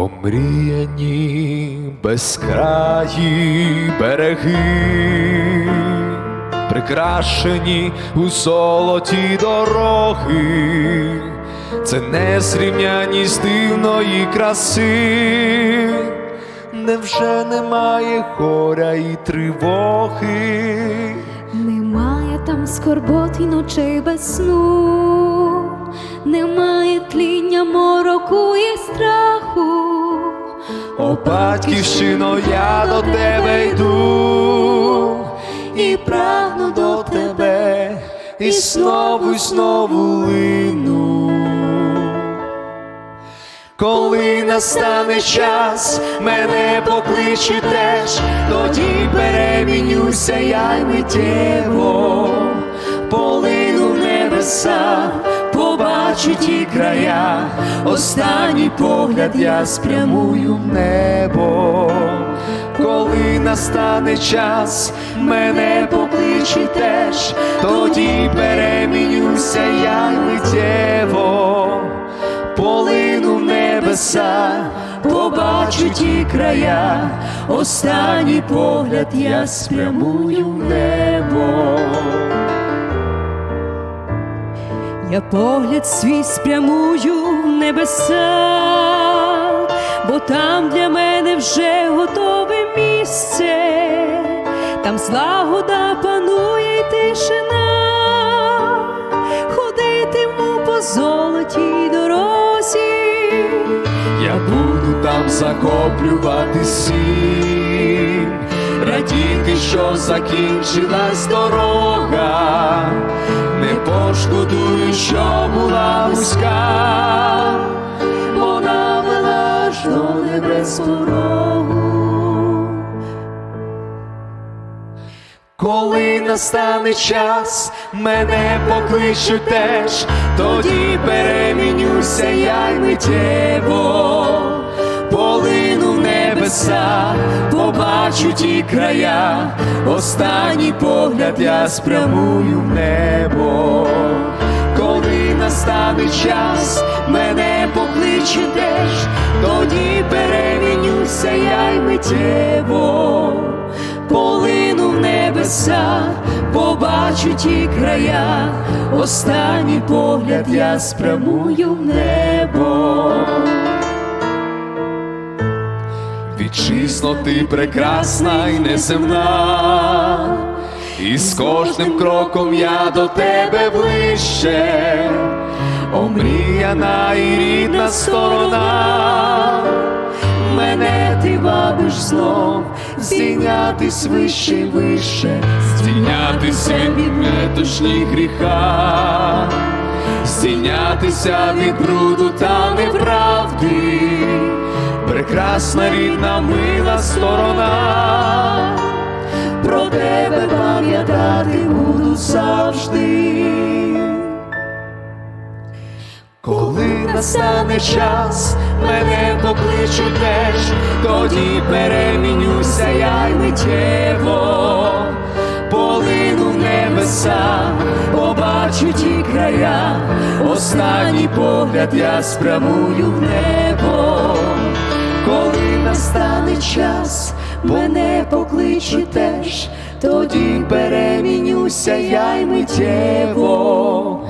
Омріяні безкраї береги, прикрашені у золоті дороги, це незрівняність дивної краси, невже немає горя і тривоги? Немає там скорбот і ночей без сну, немає тління мороку і. О, батьківщино, я до тебе йду і прагну до тебе, і знову, і знову лину. Коли настане час, мене покличе теж, тоді перемінюся я й миттєво, полину в небеса, побачу ті края, останній погляд я спрямую в небо. Коли настане час, мене покличе теж, тоді перемінюся я миттєво полину в небеса, побачу ті края, останній погляд я спрямую в небо. Я погляд свій спрямую в небеса, бо там для мене вже готове місце, там злагода панує й тишина, ходитиму по золотій дорозі. Я буду там захоплювати сім, радіти, що закінчилась дорога, не пошкодую, що була вузька, вона вела аж до небес порогу. Коли настане час, мене покличуть теж, тоді перемінюся я й миттєво, полину небеса, побачу ті края, останній погляд я спрямую в небо. Коли настане час, мене покличуть теж, тоді перемінюся я й миттєво полину в небеса, побачу ті края, останній погляд я спрямую в небо. Ти прекрасна і неземна, і з кожним кроком я до тебе ближче, омріяна і рідна сторона. Мене ти вабиш знов, здійнятись вище й вище, здійнятися від метушні гріха, здійнятися від бруду та неправди, прекрасна рідна мила сторона, про тебе пам'ятати буду завжди. Коли настане час, мене покличуть теж, тоді перемінюся я й миттєво, полину в небеса, побачу ті края, останній погляд я спрямую в небо, коли настане час, мене покличуть теж, тоді перемінюся я й миттєво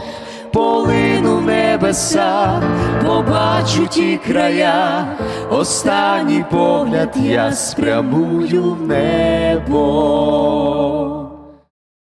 полину небеса, побачу ті края, останній погляд я спрямую в небо.